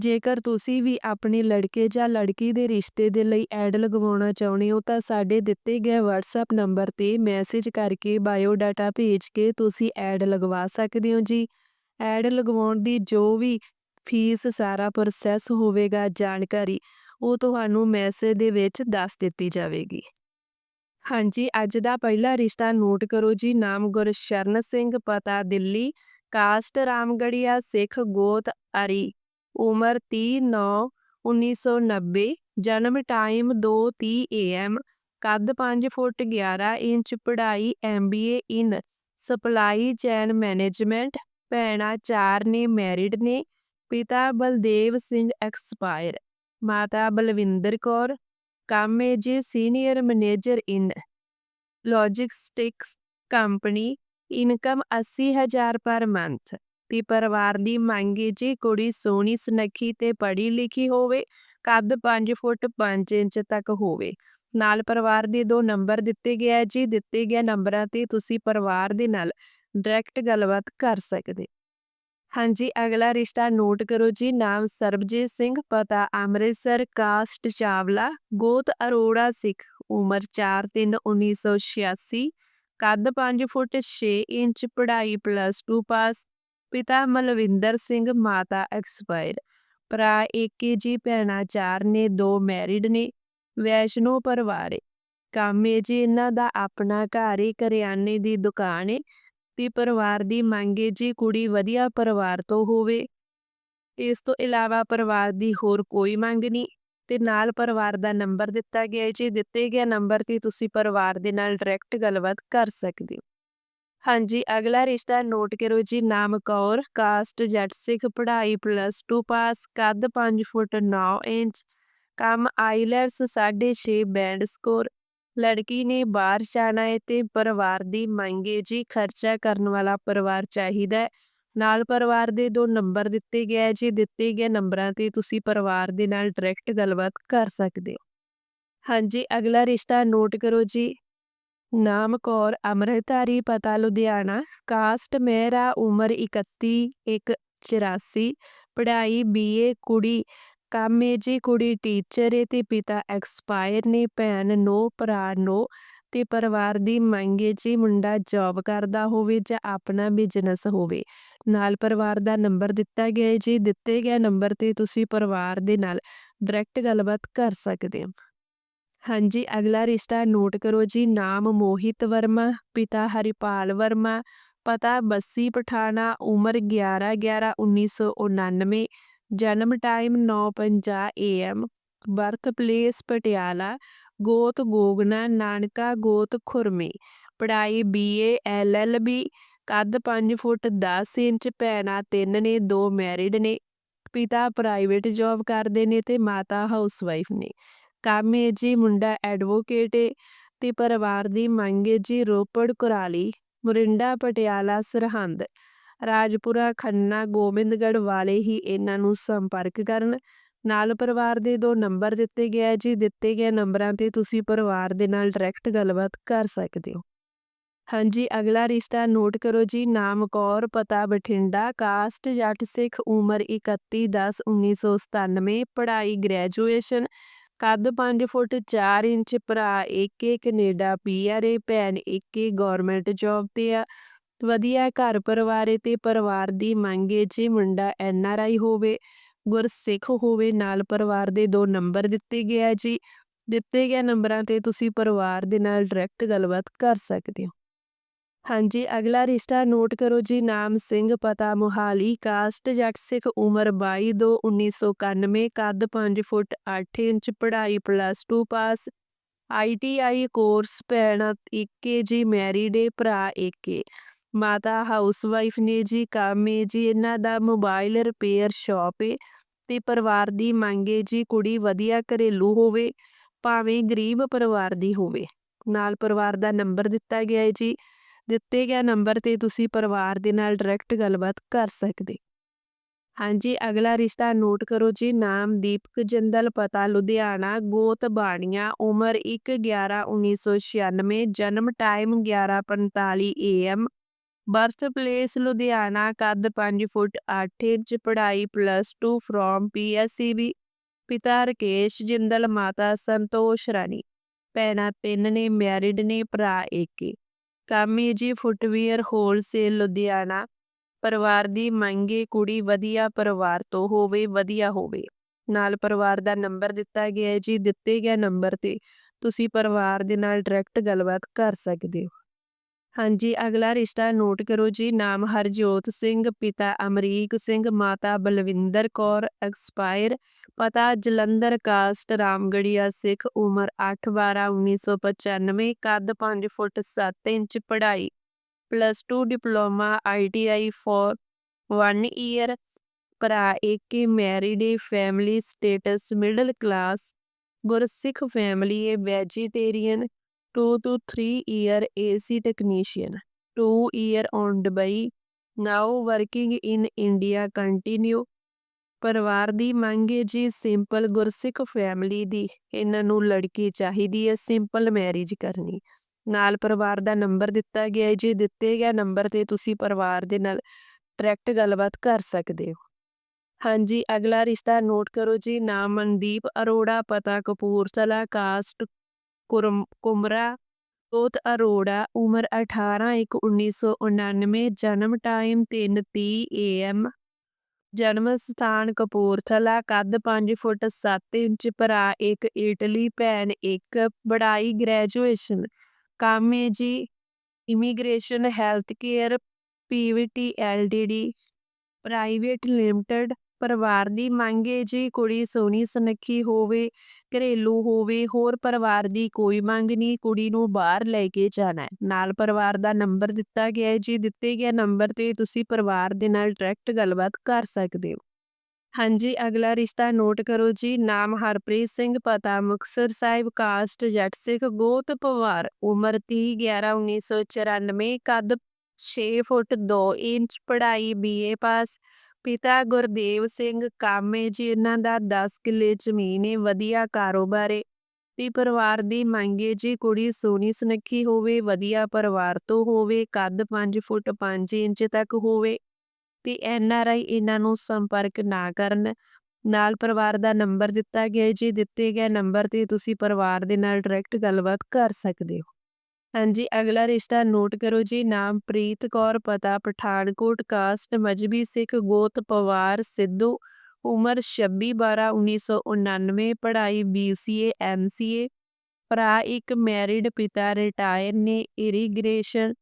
ਜੇਕਰ ਤੁਸੀਂ ਵੀ ਆਪਣੇ ਲੜਕੇ ਜਾਂ ਲੜਕੀ ਦੇ ਰਿਸ਼ਤੇ ਦੇ ਲਈ ਐਡ ਲਗਵਾਉਣਾ ਚਾਹੁੰਦੇ ਹੋ, ਤਾਂ ਸਾਡੇ ਦਿੱਤੇ ਗਏ WhatsApp ਨੰਬਰ ਤੇ ਮੈਸੇਜ ਕਰਕੇ ਬਾਇਓ ਡਾਟਾ ਭੇਜ ਕੇ ਤੁਸੀਂ ਐਡ ਲਗਵਾ ਸਕਦੇ ਹੋ ਜੀ। ਐਡ ਲਗਵਾਉਣ ਦੀ ਜੋ ਵੀ ਫੀਸ ਸਾਰਾ ਪ੍ਰੋਸੈਸ ਹੋਵੇਗਾ, ਜਾਣਕਾਰੀ ਉਹ ਤੁਹਾਨੂੰ ਮੈਸੇਜ ਦੇ ਵਿੱਚ ਦੱਸ ਦਿੱਤੀ ਜਾਵੇਗੀ। ਹਾਂਜੀ, ਅੱਜ ਦਾ ਪਹਿਲਾ ਰਿਸ਼ਤਾ ਨੋਟ ਕਰੋ ਜੀ। ਨਾਮ ਗੁਰਸ਼ਰਨ ਸਿੰਘ, ਪਤਾ ਦਿੱਲੀ। ਕਾਸਟ ਰਾਮਗੜੀਆ, ਸਿੱਖ ਗੋਤ ਅਰੀ। ਉਮਰ 30/9/1990 ਜਨਮ ਟਾਈਮ ਦੋ ਤੀਹ ਏ ਐਮ, ਕੱਦ ਪੰਜ ਫੁੱਟ 11 ਇੰਚ, ਪੜ੍ਹਾਈ M B A in supply chain management, ਭੈਣਾਂ ਚਾਰ ਨੇ ਮੈਰਿਡ ਨੇ, ਪਿਤਾ ਬਲਦੇਵ ਸਿੰਘ ਐਕਸਪਾਇਰ, ਮਾਤਾ ਬਲਵਿੰਦਰ ਕੌਰ, ਕੰਮ ਜੀ senior manager in logistics company, income 80000 per month. ਤੇ ਪਰਿਵਾਰ ਦੀ ਮੰਗ ਹੈ ਜੀ, ਕੁੜੀ ਸੋਹਣੀ, ਸੁਨੱਖੀ ਤੇ ਪੜ੍ਹੀ ਲਿਖੀ ਹੋਵੇ, ਕੱਦ 5 ਫੁੱਟ 5 ਇੰਚ ਤੱਕ ਹੋਵੇ। ਨਾਲ ਪਰਿਵਾਰ ਦੇ ਦੋ ਨੰਬਰ ਦਿੱਤੇ ਗਏ ਹੈ ਜੀ, ਦਿੱਤੇ ਗਏ ਨੰਬਰਾਂ ਤੇ ਤੁਸੀਂ ਪਰਿਵਾਰ ਦੇ ਨਾਲ ਡਾਇਰੈਕਟ ਗੱਲਬਾਤ ਕਰ ਸਕਦੇ। ਹਾਂਜੀ, ਅਗਲਾ ਰਿਸ਼ਤਾ ਨੋਟ ਕਰੋ ਜੀ, ਨਾਮ ਸਰਬਜੀਤ ਸਿੰਘ, ਪਤਾ ਅੰਮ੍ਰਿਤਸਰ, ਕਾਸਟ ਚਾਵਲਾ, ਗੋਤ ਅਰੋੜਾ ਸਿੱਖ, ਉਮਰ 4/3/1986 ਕੱਦ 5 ਫੁੱਟ 6 ਇੰਚ, ਪੜ੍ਹਾਈ ਪਲੱਸ 2 ਪਾਸ ਪਿਤਾ ਮਲਵਿੰਦਰ ਸਿੰਘ ਮਾਤਾ ਐਕਸਪਾਇਰ। ਭਰਾ ਏਕੇ ਜੀ ਭੈਣਾਂ ਚਾਰ ਨੇ, ਦੋ ਮੈਰਿਡ ਨੇ, ਵੈਸ਼ਨੋ ਪਰਿਵਾਰ ਕੰਮ ਹੈ ਜੀ ਇਹਨਾਂ ਦਾ ਆਪਣਾ ਘਰ ਏ, ਕਰਿਆਨੇ ਦੀ ਦੁਕਾਨ ਏ ਤੇ ਪਰਿਵਾਰ ਦੀ ਮੰਗ ਏ ਜੀ ਕੁੜੀ ਵਧੀਆ ਪਰਿਵਾਰ ਤੋਂ ਹੋਵੇ। ਇਸ ਤੋਂ ਇਲਾਵਾ ਪਰਿਵਾਰ ਦੀ ਹੋਰ ਕੋਈ ਮੰਗ ਨਹੀਂ ਤੇ ਨਾਲ ਪਰਿਵਾਰ ਦਾ ਨੰਬਰ ਦਿੱਤਾ ਗਿਆ ਜੀ ਦਿੱਤੇ ਗਿਆ ਨੰਬਰ ਤੇ ਤੁਸੀਂ ਪਰਿਵਾਰ ਦੇ ਨਾਲ ਡਾਇਰੈਕਟ ਗੱਲਬਾਤ ਕਰ ਸਕਦੇ ਹੋ। ਹਾਂਜੀ, ਅਗਲਾ ਰਿਸ਼ਤਾ ਨੋਟ ਕਰੋ ਜੀ ਨਾਮ ਕੌਰ ਕਾਸਟ, ਜੱਟ ਸਿੱਖ, ਪੜ੍ਹਾਈ ਪਲੱਸ 2 ਪਾਸ ਕੱਦ 5 ਫੁੱਟ 9 ਇੰਚ, ਕੰਮ ਆਈਲੈਟਸ 6.5 ਬੈਂਡ ਸਕੋਰ ਲੜਕੀ ਨੇ ਬਾਹਰ ਜਾਣਾ ਹੈ ਤੇ ਪਰਿਵਾਰ ਦੀ ਮੰਗੇ ਜੀ, ਖਰਚਾ ਕਰਨ ਵਾਲਾ ਪਰਿਵਾਰ ਚਾਹੀਦਾ ਨਾਲ ਪਰਿਵਾਰ ਦੇ ਦੋ ਨੰਬਰ ਦਿੱਤੇ ਗਏ ਜੀ, ਦਿੱਤੇ ਗਏ ਨੰਬਰਾਂ ਤੇ ਤੁਸੀਂ ਪਰਿਵਾਰ ਦੇ ਨਾਲ ਡਾਇਰੈਕਟ ਗੱਲਬਾਤ ਕਰ ਸਕਦੇ ਹੋ। ਹਾਂਜੀ, ਅਗਲਾ ਰਿਸ਼ਤਾ ਨੋਟ ਕਰੋ ਜੀ ਨਾਮ ਕੌਰ ਅਮਰਤਾਰੀ ਪਤਾ ਲੁਧਿਆਣਾ ਕਾਸਟ ਮਹਿਰਾ ਉਮਰ 31 1 84 ਪੜ੍ਹਾਈ ਬੀਏ ਕੁੜੀ ਕੰਮ ਏ ਜੀ ਕੁੜੀ ਟੀਚਰ ਏ ਤੇ ਪਿਤਾ ਐਕਸਪਾਇਰ ਨੇ ਭੈਣ ਨੋ ਭਰਾ ਨੋ ਤੇ ਪਰਿਵਾਰ ਦੀ ਮੰਗ ਏ ਜੀ ਮੁੰਡਾ ਜੌਬ ਕਰਦਾ ਹੋਵੇ ਜਾਂ ਆਪਣਾ ਬਿਜ਼ਨਸ ਹੋਵੇ ਨਾਲ ਪਰਿਵਾਰ ਦਾ ਨੰਬਰ ਦਿੱਤਾ ਗਿਆ ਜੀ ਦਿੱਤੇ ਗਏ ਨੰਬਰ ਤੇ ਤੁਸੀਂ ਪਰਿਵਾਰ ਦੇ ਨਾਲ ਡਾਇਰੈਕਟ ਗੱਲਬਾਤ ਕਰ ਸਕਦੇ ਹੋ ਹਾਂਜੀ, ਅਗਲਾ ਰਿਸ਼ਤਾ ਨੋਟ ਕਰੋ ਜੀ, ਨਾਮ ਮੋਹਿਤ ਵਰਮਾ, ਪਿਤਾ ਹਰੀਪਾਲ ਵਰਮਾ, ਪਤਾ ਬੱਸੀ ਪਠਾਣਾ, ਉਮਰ 11/11/1999 ਜਨਮ time 9:50 AM birth place Patiala, ਗੋਤ ਗੋਗਨਾ, ਨਾਨਕਾ ਗੋਤ ਖੁਰਮੀ, ਪੜ੍ਹਾਈ ਬੀਏ ਐਲਐਲਬੀ ਕੱਦ 5 ਫੁੱਟ 10 ਇੰਚ, ਭੈਣਾਂ ਤਿੰਨ ਨੇ, ਦੋ ਮੈਰਿਡ ਨੇ, ਪਿਤਾ ਪ੍ਰਾਈਵੇਟ ਜੌਬ ਕਰਦੇ ਨੇ ਤੇ ਮਾਤਾ ਹਾਊਸਵਾਈਫ ਨੇ। ਕੰਮ ਹੈ ਜੀ ਮੁੰਡਾ ਐਡਵੋਕੇਟ ਏ ਤੇ ਪਰਿਵਾਰ ਦੀ ਮੰਗ ਏ ਜੀ ਰੋਪੜ ਕੁਰਾਲੀ, ਮੁਰਿੰਡਾ ਪਟਿਆਲਾ ਸਰਹੰਦ, ਰਾਜਪੁਰਾ, ਖੰਨਾ, ਗੋਬਿੰਦਗੜ੍ਹ ਵਾਲੇ ਹੀ ਇਹਨਾਂ ਨੂੰ ਸੰਪਰਕ ਕਰਨ। ਨਾਲ ਪਰਿਵਾਰ ਦੇ ਦੋ ਨੰਬਰ ਦਿੱਤੇ ਗਏ ਜੀ, ਦਿੱਤੇ ਗਏ ਨੰਬਰਾਂ ਤੇ ਤੁਸੀਂ ਪਰਿਵਾਰ ਦੇ ਨਾਲ ਡਾਇਰੈਕਟ ਗੱਲਬਾਤ ਕਰ ਸਕਦੇ ਹੋ। ਹਾਂਜੀ, ਅਗਲਾ ਰਿਸ਼ਤਾ ਨੋਟ ਕਰੋ ਜੀ, ਨਾਮ ਕੌਰ, ਪਤਾ ਬਠਿੰਡਾ, ਕਾਸਟ, ਜੱਟ ਸਿੱਖ, ਉਮਰ 31/10/1997 ਪੜ੍ਹਾਈ, ਗ੍ਰੈਜੂਏਸ਼ਨ ਕੱਦ 5 ਫੁੱਟ 4 ਇੰਚ ਭਰਾ ਏਕੇ ਕੈਨੇਡਾ ਪੀਆਰ ਏ ਭੈਣ ਏਕੇ ਗਵਰਨਮੈਂਟ ਜੌਬ ਤੇ ਆ। ਵਧੀਆ ਘਰ ਪਰਿਵਾਰ ਏ ਤੇ ਪਰਿਵਾਰ ਦੀ ਮੰਗ ਏ ਜੀ ਮੁੰਡਾ ਐਨਆਰਆਈ ਹੋਵੇ, ਗੁਰਸਿੱਖ ਹੋਵੇ, ਨਾਲ ਪਰਿਵਾਰ ਦੇ ਦੋ ਨੰਬਰ ਦਿੱਤੇ ਗਏ ਆ ਜੀ। ਦਿੱਤੇ ਗਏ ਨੰਬਰਾਂ ਤੇ ਤੁਸੀਂ ਪਰਿਵਾਰ ਦੇ ਨਾਲ ਡਾਇਰੈਕਟ ਗੱਲਬਾਤ ਕਰ ਸਕਦੇ ਹੋ। ਹਾਂਜੀ, ਅਗਲਾ ਰਿਸ਼ਤਾ ਨੋਟ ਕਰੋ ਜੀ, ਨਾਮ ਸਿੰਘ, ਪਤਾ ਮੁਹਾਲੀ, ਕਾਸਟ ਜੱਟ ਸਿੱਖ ਉਮਰ 22/2/1991 ਕੱਦ 5 ਫੁੱਟ 8 ਇੰਚ, ਪੜ੍ਹਾਈ ਪਲੱਸ 2 ਪਾਸ ਆਈਟੀਆਈ ਕੋਰਸ ਭੈਣ ਏਕੇ ਜੀ ਮੈਰਿਡ ਏ, ਭਰਾ ਏਕੇ ਮਾਤਾ ਹਾਊਸਵਾਈਫ ਨੇ ਜੀ, ਕੰਮ ਏ ਜੀ, ਇਹਨਾਂ ਦਾ ਮੋਬਾਈਲ ਰਿਪੇਅਰ ਸ਼ਾਪ ਏ ਤੇ ਪਰਿਵਾਰ ਦੀ ਮੰਗ ਏ ਜੀ, ਕੁੜੀ ਵਧੀਆ ਘਰੇਲੂ ਹੋਵੇ, ਭਾਵੇਂ ਗਰੀਬ ਪਰਿਵਾਰ ਦੀ ਹੋਵੇ। ਨਾਲ ਪਰਿਵਾਰ ਦਾ ਨੰਬਰ ਦਿੱਤਾ ਗਿਆ ਹੈ ਜੀ। ਦਿੱਤੇ ਗਿਆ ਨੰਬਰ ਤੇ ਤੁਸੀਂ ਪਰਿਵਾਰ ਦੇ ਨਾਲ ਡਾਇਰੈਕਟ ਗੱਲਬਾਤ ਕਰ ਸਕਦੇ। ਹਾਂਜੀ, ਅਗਲਾ ਰਿਸ਼ਤਾ ਨੋਟ ਕਰੋ ਜੀ, ਨਾਮ ਦੀਪਕ, ਜਿੰਦਲ, ਪਤਾ, ਲੁਧਿਆਣਾ, ਗੋਤ, ਬਾਣੀਆਂ, ਉਮਰ 1/11/1996 ਜਨਮ time 11:45 AM birth place Ludhiana, ਕੱਦ 5 ਫੁੱਟ 8 ਇੰਚ, ਪੜ੍ਹਾਈ ਪਲੱਸ 2 ਫਰੋਮ ਪੀਐਸਸੀਬੀ ਪਿਤਾ ਰਕੇਸ਼, ਜਿੰਦਲ, ਮਾਤਾ ਸੰਤੋਸ਼ ਰਾਣੀ, ਭੈਣਾਂ ਤਿੰਨ ਨੇ ਮੈਰਿਡ ਨੇ, ਭਰਾ ਏਕੇ ਕੰਮ ਜੀ ਫੁੱਟਵੀਅਰ ਹੋਲਸੇਲ ਲੁਧਿਆਣਾ। ਪਰਿਵਾਰ ਦੀ ਮੰਗ ਕੁੜੀ ਵਧੀਆ ਪਰਿਵਾਰ ਤੋਂ ਹੋਵੇ, ਵਧੀਆ ਹੋਵੇ। ਨਾਲ ਪਰਿਵਾਰ ਦਾ ਨੰਬਰ ਦਿੱਤਾ ਗਿਆ ਹੈ ਜੀ, ਦਿੱਤੇ ਗਏ ਨੰਬਰ ਤੇ। ਤੁਸੀਂ ਪਰਿਵਾਰ ਦੇ ਨਾਲ ਡਾਇਰੈਕਟ ਗੱਲਬਾਤ ਕਰ ਸਕਦੇ ਹੋ। ਹਾਂਜੀ, ਅਗਲਾ ਰਿਸ਼ਤਾ ਨੋਟ ਕਰੋ ਜੀ, ਨਾਮ ਹਰਜੋਤ ਸਿੰਘ, ਪਿਤਾ ਅਮਰੀਕ ਸਿੰਘ, ਮਾਤਾ ਬਲਵਿੰਦਰ ਕੌਰ, ਐਕਸਪਾਇਰ, ਪਤਾ ਜਲੰਧਰ ਕਾਸਟ, ਰਾਮਗੜੀਆ ਸਿੱਖ, ਉਮਰ 8/12/1995 ਕੱਦ 5 ਫੁੱਟ 7 ਇੰਚ, ਪੜ੍ਹਾਈ plus 2 diploma ITI for 1 year ਭਰਾ ਇੱਕ married A family status middle class Gursikh family A vegetarian 2 to 3 year AC technician 2 year on Dubai now working in India continue ਪਰਿਵਾਰ ਦੀ ਮੰਗ ਹੈ ਜੀ ਸਿੰਪਲ ਗੁਰਸਿੱਖ ਫੈਮਿਲੀ ਦੀ ਇਹਨਾਂ ਨੂੰ ਲੜਕੀ ਚਾਹੀਦੀ ਹੈ ਸਿੰਪਲ ਮੈਰਿਜ ਕਰਨੀ ਨਾਲ ਪਰਿਵਾਰ ਦਾ ਨੰਬਰ ਦਿੱਤਾ ਗਿਆ ਹੈ ਜੀ ਦਿੱਤੇ ਗਿਆ ਨੰਬਰ ਤੇ ਤੁਸੀਂ ਪਰਿਵਾਰ ਦੇ ਨਾਲ ਡਾਇਰੈਕਟ ਗੱਲਬਾਤ ਕਰ ਸਕਦੇ ਹੋ ਹਾਂਜੀ ਅਗਲਾ ਰਿਸ਼ਤਾ ਨੋਟ ਕਰੋ ਜੀ ਨਾਮ ਮਨਦੀਪ ਅਰੋੜਾ ਪਤਾ ਕਪੂਰਥਲਾ ਕਾਸਟ ਕੁਮਰਾ ਕੋਤ ਅਰੋੜਾ ਉਮਰ 18-1999 ਜਨਮ ਟਾਈਮ 3:30 AM ਜਨਮ ਸਥਾਨ ਕਪੂਰਥਲਾ ਕੱਦ 5 ਫੁੱਟ 7 ਇੰਚ ਭਰਾ ਇੱਕ ਇਟਲੀ ਭੈਣ ਇੱਕ ਪੜ੍ਹਾਈ ਗ੍ਰੈਜੂਏਸ਼ਨ ਕੰਮ ਏ ਜੀ immigration health care PVT LTD private limited ਪਰਿਵਾਰ ਦੀ ਮੰਗ ਏ, ਜੀ ਕੁੜੀ ਸੋਹਣੀ ਸੁਨੱਖੀ ਹੋਵੇ, ਘਰੇਲੂ ਹੋਵੇ, ਹੋਰ ਪਰਿਵਾਰ ਦੀ ਕੋਈ ਮੰਗ ਨਹੀਂ, ਕੁੜੀ ਨੂੰ ਬਾਹਰ ਲੈ ਕੇ ਜਾਣਾ ਹੈ। ਨਾਲ ਪਰਿਵਾਰ ਦਾ ਨੰਬਰ ਦਿੱਤਾ ਗਿਆ ਹੈ, ਜੀ ਦਿੱਤੇ ਗਿਆ ਨੰਬਰ ਤੇ ਤੁਸੀਂ ਪਰਿਵਾਰ ਦੇ ਨਾਲ ਡਾਇਰੈਕਟ ਗੱਲਬਾਤ ਕਰ ਸਕਦੇ ਹੋ। ਹਾਂਜੀ, ਅਗਲਾ ਰਿਸ਼ਤਾ ਨੋਟ ਕਰੋ ਜੀ। ਨਾਮ ਹਰਪ੍ਰੀਤ ਸਿੰਘ, ਪਤਾ ਮੁਕਤਸਰ ਸਾਹਿਬ, ਕਾਸਟ ਜੱਟ ਸਿੱਖ, ਗੋਤ ਪਵਾਰ। ਉਮਰ 30/11/1994 ਕੱਦ 6 ਫੁੱਟ 2 ਇੰਚ, ਪੜ੍ਹਾਈ ਬੀਏ ਪਾਸ ਪਿਤਾ ਗੁਰਦੇਵ ਸਿੰਘ ਕਾਮੇ ਜੀ, ਇਹਨਾਂ ਦਾ 10 ਕਿੱਲੇ ਜ਼ਮੀਨ ਏ, ਵਧੀਆ ਕਾਰੋਬਾਰ ਏ। ਤੇ ਪਰਿਵਾਰ ਦੀ ਮੰਗ ਏ, ਜੀ ਕੁੜੀ ਸੋਹਣੀ ਸੁਨੱਖੀ ਹੋਵੇ, ਵਧੀਆ ਪਰਿਵਾਰ ਤੋਂ ਹੋਵੇ, ਕੱਦ 5 ਫੁੱਟ 5 ਇੰਚ ਤੱਕ ਹੋਵੇ, ਤੇ ਐਨ ਆਰ ਆਈ ਇਹਨਾਂ ਨੂੰ ਸੰਪਰਕ ਨਾ ਕਰਨ। ਨਾਲ ਪਰਿਵਾਰ ਦਾ ਨੰਬਰ ਦਿੱਤਾ ਗਿਆ ਜੀ ਦਿੱਤੇ ਗਏ ਨੰਬਰ ਤੇ ਤੁਸੀਂ ਪਰਿਵਾਰ ਦੇ ਨਾਲ ਡਾਇਰੈਕਟ ਗੱਲਬਾਤ ਕਰ ਸਕਦੇ ਹੋ। ਹਾਂਜੀ, ਅਗਲਾ ਰਿਸ਼ਤਾ ਨੋਟ ਕਰੋ ਜੀ, ਨਾਮ ਪ੍ਰੀਤ ਕੌਰ, ਪਤਾ ਪਠਾਨਕੋਟ, ਕਾਸਟ ਮਜਬੀ ਸਿੱਖ, ਗੋਤ ਪਵਾਰ, ਸਿੱਧੂ, ਉਮਰ 26/12/1999 ਪੜ੍ਹਾਈ ਬੀਸੀਏ ਐਮਸੀਏ ਭਰਾ ਇੱਕ ਮੈਰਿਡ ਪਿਤਾ ਰਿਟਾਇਰ ਨੇ, ਇਰੀਗ੍ਰੇਸ਼ਨ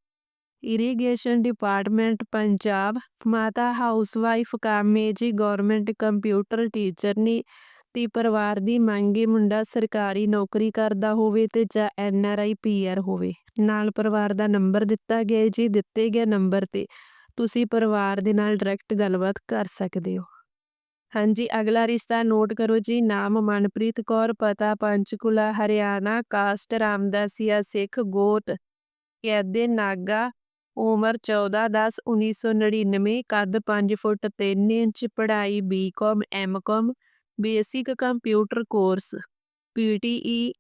ਇਰੀਗੇਸ਼ਨ ਡਿਪਾਰਟਮੈਂਟ, ਪੰਜਾਬ, ਮਾਤਾ ਹਾਊਸਵਾਈਫ ਕਾਮੇ ਜੀ ਗਵਰਨਮੈਂਟ ਕੰਪਿਊਟਰ ਟੀਚਰ ਨੇ ਤੇ ਪਰਿਵਾਰ ਦੀ ਮੰਗੇ ਮੁੰਡਾ ਸਰਕਾਰੀ ਨੌਕਰੀ ਕਰਦਾ ਹੋਵੇ ਤੇ ਜਾਂ N R I, P R ਹੋਵੇ। ਨਾਲ ਪਰਿਵਾਰ ਦਾ ਨੰਬਰ ਦਿੱਤਾ ਗਿਆ ਜੀ, ਦਿੱਤੇ ਗਏ ਨੰਬਰ ਤੇ ਤੁਸੀਂ ਪਰਿਵਾਰ ਦੇ ਨਾਲ ਡਾਇਰੈਕਟ ਗੱਲਬਾਤ ਕਰ ਸਕਦੇ ਹੋ। ਹਾਂਜੀ, ਅਗਲਾ ਰਿਸ਼ਤਾ ਨੋਟ ਕਰੋ ਜੀ, ਨਾਮ ਮਨਪ੍ਰੀਤ ਕੌਰ, ਪਤਾ ਪੰਚਕੁਲਾ, ਹਰਿਆਣਾ, ਕਾਸਟ ਰਾਮਦਾਸੀਆ, ਸਿੱਖ ਗੋਤ ਕੈਦੇ ਨਾਗਾ, ਉਮਰ 14/10/1999 ਕੱਦ 5 ਫੁੱਟ 3 ਇੰਚ, ਪੜ੍ਹਾਈ BCom MCom basic computer course, PTE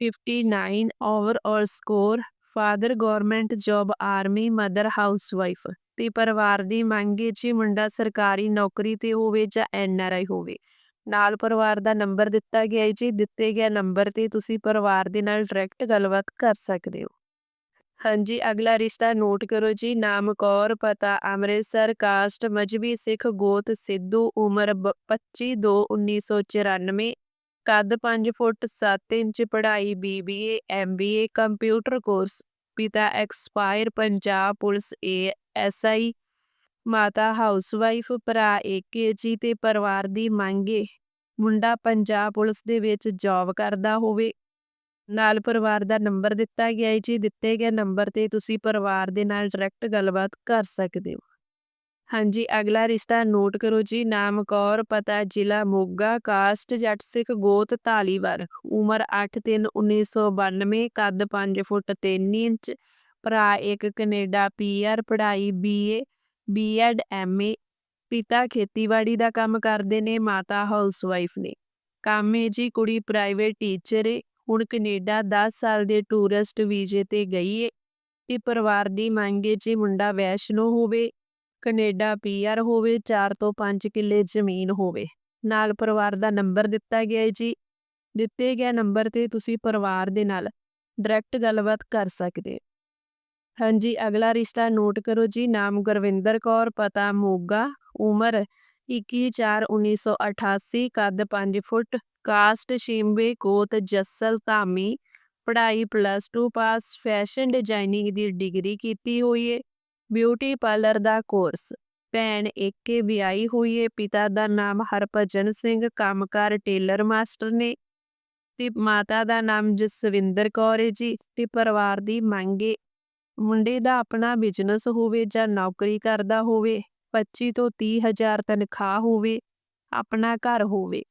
59 overall score, father government job, army, mother housewife ਤੇ ਪਰਿਵਾਰ ਦੀ ਮੰਗ ਹੈ ਜੀ ਮੁੰਡਾ ਸਰਕਾਰੀ ਨੌਕਰੀ ਤੇ ਹੋਵੇ ਜਾਂ ਐਨ ਆਰ ਆਈ ਹੋਵੇ। ਨਾਲ ਪਰਿਵਾਰ ਦਾ ਨੰਬਰ ਦਿੱਤਾ ਗਿਆ ਹੈ ਜੀ ਦਿੱਤੇ ਗਿਆ ਨੰਬਰ ਤੇ ਤੁਸੀਂ ਪਰਿਵਾਰ ਦੇ ਨਾਲ ਡਾਇਰੈਕਟ ਗੱਲਬਾਤ ਕਰ ਸਕਦੇ ਹੋ। ਹਾਂਜੀ, ਅਗਲਾ ਰਿਸ਼ਤਾ ਨੋਟ ਕਰੋ ਜੀ, ਨਾਮ ਕੌਰ, ਪਤਾ ਅੰਮ੍ਰਿਤਸਰ, ਕਾਸਟ, ਮਜਬੀ ਸਿੱਖ, ਗੋਤ ਸਿੱਧੂ, ਉਮਰ 25/2/1994 ਕੱਦ 5 ਫੁੱਟ 7 ਇੰਚ, ਪੜ੍ਹਾਈ ਬੀਬੀਏ ਐਮਬੀਏ ਕੰਪਿਊਟਰ ਕੋਰਸ, ਪਿਤਾ ਐਕਸਪਾਇਰ, ਪੰਜਾਬ ਪੁਲਿਸ, ਏ ਐਸਆਈ ਮਾਤਾ ਹਾਊਸਵਾਈਫ, ਭਰਾ ਏਕੇ ਜੀ ਤੇ ਪਰਿਵਾਰ ਦੀ ਮੰਗੇ ਮੁੰਡਾ ਪੰਜਾਬ ਪੁਲਿਸ ਦੇ ਵਿੱਚ ਜੌਬ ਕਰਦਾ ਹੋਵੇ। ਨਾਲ ਪਰਿਵਾਰ ਦਾ ਨੰਬਰ ਦਿੱਤਾ ਗਿਆ ਹੈ ਜੀ, ਦਿੱਤੇ ਗਏ ਨੰਬਰ ਤੇ ਤੁਸੀਂ ਪਰਿਵਾਰ ਦੇ ਨਾਲ ਡਾਇਰੈਕਟ ਗੱਲਬਾਤ ਕਰ ਸਕਦੇ ਹੋ। ਹਾਂਜੀ, ਅਗਲਾ ਰਿਸ਼ਤਾ ਨੋਟ ਕਰੋ ਜੀ, ਨਾਮ ਕੌਰ, ਪਤਾ ਜ਼ਿਲ੍ਹਾ ਮੋਗਾ, ਕਾਸਟ, ਜੱਟ ਸਿੱਖ, ਗੋਤ, ਧਾਲੀਵਾਲ, ਉਮਰ 8/3/1992 ਕੱਦ 5 ਫੁੱਟ 3 ਇੰਚ, ਭਰਾ ਇੱਕ ਕੈਨੇਡਾ ਪੀਆਰ ਪੜ੍ਹਾਈ ਬੀਏ ਬੀਐਡ ਐਮਏ ਪਿਤਾ ਖੇਤੀਬਾੜੀ ਦਾ ਕੰਮ ਕਰਦੇ ਨੇ, ਮਾਤਾ ਹਾਊਸਵਾਈਫ ਨੇ। ਕੰਮ ਏ ਜੀ, ਕੁੜੀ ਪ੍ਰਾਈਵੇਟ ਟੀਚਰ ਏ ਹੁਣ ਕੈਨੇਡਾ 10 ਸਾਲ ਦੇ ਟੂਰਿਸਟ ਵੀਜ਼ੇ ਤੇ ਗਈ ਏ ਤੇ ਪਰਿਵਾਰ ਦੀ ਮੰਗ ਏ ਜੀ ਮੁੰਡਾ ਵੈਸ਼ਨੋ ਹੋਵੇ, ਕੈਨੇਡਾ ਪੀਆਰ ਹੋਵੇ 4 ਤੋਂ 5 ਕਿੱਲੇ ਜ਼ਮੀਨ ਹੋਵੇ। ਨਾਲ ਪਰਿਵਾਰ ਦਾ ਨੰਬਰ ਦਿੱਤਾ ਗਿਆ ਹੈ ਜੀ। ਦਿੱਤੇ ਗਿਆ ਨੰਬਰ ਤੇ ਤੁਸੀਂ ਪਰਿਵਾਰ ਦੇ ਨਾਲ ਡਾਇਰੈਕਟ ਗੱਲਬਾਤ ਕਰ ਸਕਦੇ ਹਾਂਜੀ, ਅਗਲਾ ਰਿਸ਼ਤਾ ਨੋਟ ਕਰੋ ਜੀ। ਨਾਮ ਗੁਰਵਿੰਦਰ ਕੌਰ, ਪਤਾ ਮੋਗਾ, ਉਮਰ 21/4/1988 ਕੱਦ 5 ਫੁੱਟ ਕਾਸਟ ਸ਼ਿੰਬੇ ਕੋਤ ਜੱਸਲ ਧਾਮੀ ਪੜ੍ਹਾਈ ਪਲੱਸ 2 ਪਾਸ ਫੈਸ਼ਨ ਡਿਜ਼ਾਈਨਿੰਗ ਦੀ ਡਿਗਰੀ ਕੀਤੀ ਹੋਈ ਏ ਬਿਊਟੀ ਪਾਰਲਰ ਦਾ ਕੋਰਸ ਭੈਣ ਏਕੇ ਵਿਆਹੀ ਹੋਈ ਏ ਪਿਤਾ ਦਾ ਨਾਮ ਹਰਭਜਨ ਸਿੰਘ ਕੰਮਕਾਰ ਟੇਲਰ ਮਾਸਟਰ ਨੇ ਤੇ ਮਾਤਾ ਦਾ ਨਾਮ ਜਸਵਿੰਦਰ ਕੌਰ ਏ ਜੀ ਤੇ ਪਰਿਵਾਰ ਦੀ ਮੰਗੇ ਮੁੰਡੇ ਦਾ ਆਪਣਾ ਬਿਜ਼ਨਸ ਹੋਵੇ ਜਾਂ ਨੌਕਰੀ ਕਰਦਾ ਹੋਵੇ 25 ਤੋਂ 30 ਹਜ਼ਾਰ ਤਨਖਾਹ ਹੋਵੇ, ਆਪਣਾ ਘਰ ਹੋਵੇ।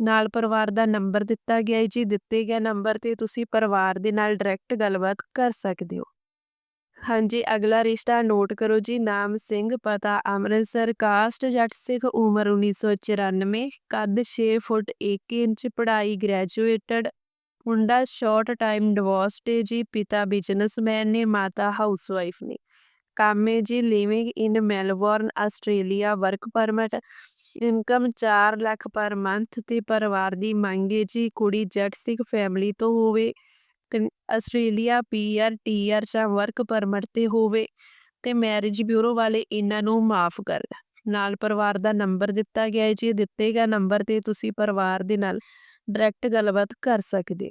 ਨਾਲ ਪਰਿਵਾਰ ਦਾ ਨੰਬਰ ਦਿੱਤਾ ਗਿਆ ਹੈ ਜੀ। ਦਿੱਤੇ ਗਿਆ ਨੰਬਰ ਤੇ ਤੁਸੀਂ ਪਰਿਵਾਰ ਦੇ ਨਾਲ ਡਾਇਰੈਕਟ ਗੱਲਬਾਤ ਕਰ ਸਕਦੇ ਹੋ। ਹਾਂਜੀ, ਅਗਲਾ ਰਿਸ਼ਤਾ ਨੋਟ ਕਰੋ ਜੀ। ਨਾਮ ਸਿੰਘ, ਪਤਾ ਅੰਮ੍ਰਿਤਸਰ, ਕਾਸਟ ਜੱਟ ਸਿੱਖ, ਉਮਰ 1994 ਕੱਦ 6 ਫੁੱਟ 1 ਇੰਚ, ਪੜ੍ਹਾਈ ਗ੍ਰੈਜੂਏਟਡ ਮੁੰਡਾ ਸ਼ਾਰਟ ਟਾਈਮ ਡਿਵੋਰਸਡ ਏ ਜੀ। ਪਿਤਾ ਬਿਜ਼ਨਸਮੈਨ ਨੇ, ਮਾਤਾ ਹਾਊਸਵਾਈਫ ਨੇ। ਕੰਮ living in Melbourne, Australia, work permit, income 4 lakh per month ਤੇ ਪਰਿਵਾਰ ਦੀ ਮੰਗ ਜੀ, ਕੁੜੀ ਜੱਟ ਸਿੱਖ ਫੈਮਿਲੀ ਤੋਂ ਹੋਵੇ ਆਸਟ੍ਰੇਲੀਆ, ਪੀਆਰ, ਟੀਆਰ ਜਾਂ ਵਰਕ ਪਰਮਿਟ ਤੇ ਹੋਵੇ ਤੇ ਮੈਰਿਜ ਬਿਊਰੋ ਵਾਲੇ ਇਹਨਾਂ ਨੂੰ ਮਾਫ ਕਰ। ਨਾਲ ਪਰਿਵਾਰ ਦਾ ਨੰਬਰ ਦਿੱਤਾ ਗਿਆ ਹੈ ਜੀ, ਦਿੱਤੇ ਗਿਆ ਨੰਬਰ ਤੇ ਤੁਸੀਂ ਪਰਿਵਾਰ ਦੇ ਨਾਲ ਡਾਇਰੈਕਟ ਗੱਲਬਾਤ ਕਰ ਸਕਦੇ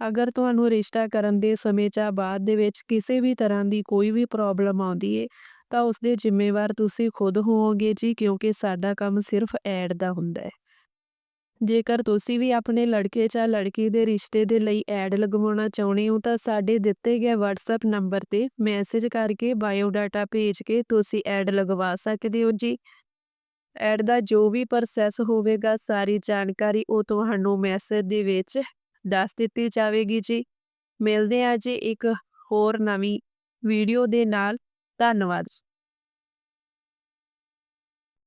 ਅਗਰ ਤੁਹਾਨੂੰ ਰਿਸ਼ਤਾ ਕਰਨ ਦੇ ਸਮੇਂ ਜਾਂ ਬਾਅਦ ਦੇ ਵਿੱਚ ਕਿਸੇ ਵੀ ਤਰ੍ਹਾਂ ਦੀ ਕੋਈ ਵੀ ਪ੍ਰੋਬਲਮ ਆਉਂਦੀ ਏ, ਤਾਂ ਉਸ ਦੇ ਜ਼ਿੰਮੇਵਾਰ ਤੁਸੀਂ ਖੁਦ ਹੋਵੋਗੇ ਜੀ, ਕਿਉਂਕਿ ਸਾਡਾ ਕੰਮ ਸਿਰਫ ਐਡ ਦਾ ਹੁੰਦਾ ਹੈ ਜੇਕਰ ਤੁਸੀਂ ਵੀ ਆਪਣੇ ਲੜਕੇ ਜਾਂ ਲੜਕੀ ਦੇ ਰਿਸ਼ਤੇ ਦੇ ਲਈ ਐਡ ਲਗਵਾਉਣਾ ਚਾਹੁੰਦੇ ਹੋ, ਤਾਂ ਸਾਡੇ ਦਿੱਤੇ ਗਏ WhatsApp ਨੰਬਰ ਤੇ ਮੈਸੇਜ ਕਰਕੇ ਬਾਇਓ ਡਾਟਾ ਭੇਜ ਕੇ ਤੁਸੀਂ ਐਡ ਲਗਵਾ ਸਕਦੇ ਹੋ ਜੀ। ਐਡ ਦਾ ਜੋ ਵੀ ਪ੍ਰੋਸੈਸ ਹੋਵੇਗਾ, ਸਾਰੀ ਜਾਣਕਾਰੀ ਉਹ ਤੁਹਾਨੂੰ ਮੈਸੇਜ ਦੇ ਵਿੱਚ ਦੱਸ ਦਿੱਤੀ ਜਾਵੇਗੀ ਜੀ। ਮਿਲਦੇ ਆ ਜੀ ਇੱਕ ਹੋਰ ਨਵੀਂ ਵੀਡੀਓ ਦੇ ਨਾਲ। ਧੰਨਵਾਦ।